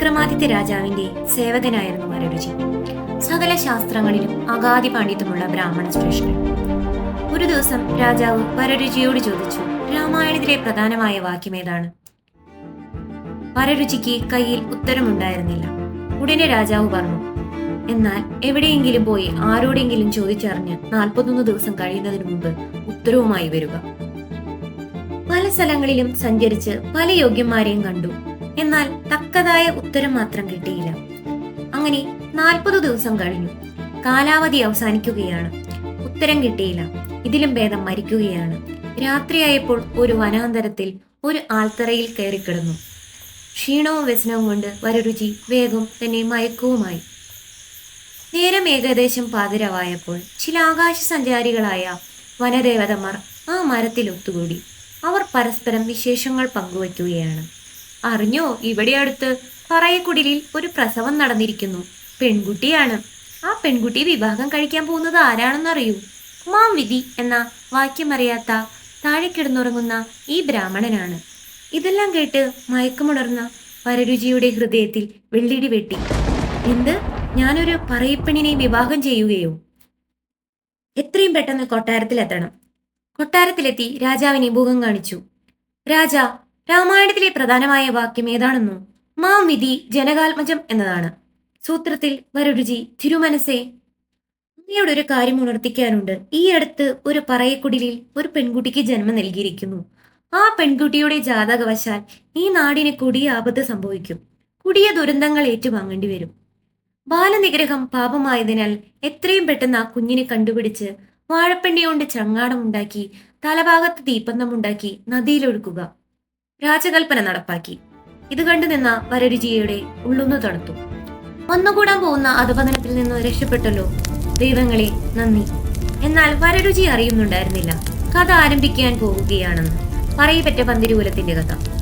വിക്രമാദിത്യ രാജാവിന്റെ സേവകനായിരുന്നു വരരുചി സകല ശാസ്ത്രങ്ങളിലും അഗാധി പാണ്ഡിത്യമുള്ള ബ്രാഹ്മണ ശ്രേഷ്ഠൻ. ഒരു ദിവസം രാജാവ് വരരുചിയോട് ചോദിച്ചു രാമായണത്തിലെ പ്രധാനമായ വാക്യം ഏതാണ്? വരരുചിക്ക് കയ്യിൽ ഉത്തരമുണ്ടായിരുന്നില്ല. ഉടനെ രാജാവ് പറഞ്ഞു എന്നാൽ എവിടെയെങ്കിലും പോയി ആരോടെങ്കിലും ചോദിച്ചറിഞ്ഞ് നാൽപ്പത്തൊന്ന് ദിവസം കഴിയുന്നതിന് മുമ്പ് ഉത്തരവുമായി വരിക. പല സ്ഥലങ്ങളിലും സഞ്ചരിച്ച് പല യോഗ്യന്മാരെയും കണ്ടു. എന്നാൽ തക്കതായ ഉത്തരം മാത്രം കിട്ടിയില്ല. അങ്ങനെ നാൽപ്പത് ദിവസം കഴിഞ്ഞു. കാലാവധി അവസാനിക്കുകയാണ്. ഉത്തരം കിട്ടിയില്ല. ഇതിലും ഭേദം മരിക്കുകയാണ്. രാത്രിയായപ്പോൾ ഒരു വനാന്തരത്തിൽ ഒരു ആൽത്തറയിൽ കയറിക്കിടന്നു. ക്ഷീണവും വ്യസനവും കൊണ്ട് വരരുചി വേഗം തന്നെ മയക്കവുമായി. നേരം ഏകദേശം പാതിരവായപ്പോൾ ചില ആകാശ സഞ്ചാരികളായ വനദേവതമാർ ആ മരത്തിൽ ഒത്തുകൂടി. അവർ പരസ്പരം വിശേഷങ്ങൾ പങ്കുവയ്ക്കുകയാണ്. അറിഞ്ഞോ ഇവിടെ അടുത്ത് പറയക്കുടിലിൽ ഒരു പ്രസവം നടന്നിരിക്കുന്നു. പെൺകുട്ടിയാണ്. ആ പെൺകുട്ടി വിവാഹം കഴിക്കാൻ പോകുന്നത് ആരാണെന്നറിയൂ? മാം വിധി എന്ന വാക്യമറിയാത്ത താഴെ കിടന്നുറങ്ങുന്ന ഈ ബ്രാഹ്മണനാണ്. ഇതെല്ലാം കേട്ട് മയക്കമുണർന്ന വരരുചിയുടെ ഹൃദയത്തിൽ വെള്ളിടി വെട്ടി. എന്ത്? ഞാനൊരു പറയപ്പെണ്ണിനെ വിവാഹം ചെയ്യുകയോ? എത്രയും പെട്ടെന്ന് കൊട്ടാരത്തിലെത്തണം. കൊട്ടാരത്തിലെത്തി രാജാവിനെ മുഖം കാണിച്ചു. രാജ രാമായണത്തിലെ പ്രധാനമായ വാക്യം ഏതാണെന്നോ? മാം വിധി ജനകാത്മജം എന്നതാണ്. സൂത്രത്തിൽ വരരുചി തിരുമനസേ. അങ്ങയോട് ഒരു കാര്യം ഉണർത്തിക്കാനുണ്ട്. ഈ അടുത്ത് ഒരു പറയക്കുടിലിൽ ഒരു പെൺകുട്ടിക്ക് ജന്മം നൽകിയിരിക്കുന്നു. ആ പെൺകുട്ടിയുടെ ജാതകവശാൽ ഈ നാടിന് കൊടിയ ആപത്ത് സംഭവിക്കും. കൊടിയ ദുരന്തങ്ങൾ ഏറ്റുവാങ്ങേണ്ടി വരും. ബാലനിഗ്രഹം പാപമായതിനാൽ എത്രയും പെട്ടെന്ന് ആ കുഞ്ഞിനെ കണ്ടുപിടിച്ച് വാഴപ്പെണ്ണി കൊണ്ട് ചങ്ങാടമുണ്ടാക്കി തലഭാഗത്ത് തീപ്പന്തമുണ്ടാക്കി നദിയിലൊഴുക്കുക. രാജകൽപ്പന നടപ്പാക്കി. ഇത് കണ്ടു നിന്ന വരരുചിയുടെ ഉള്ളുന്നു തണുത്തു. ഒന്നുകൂടാൻ പോകുന്ന അധപതനത്തിൽ നിന്ന് രക്ഷപ്പെട്ടല്ലോ. ദൈവങ്ങളെ നന്ദി. എന്നാൽ വരരുചി അറിയുന്നുണ്ടായിരുന്നില്ല. കഥ ആരംഭിക്കാൻ പോവുകയാണെന്ന്. പറയപ്പെട്ട പന്തിരൂലത്തിന്റെ കഥ.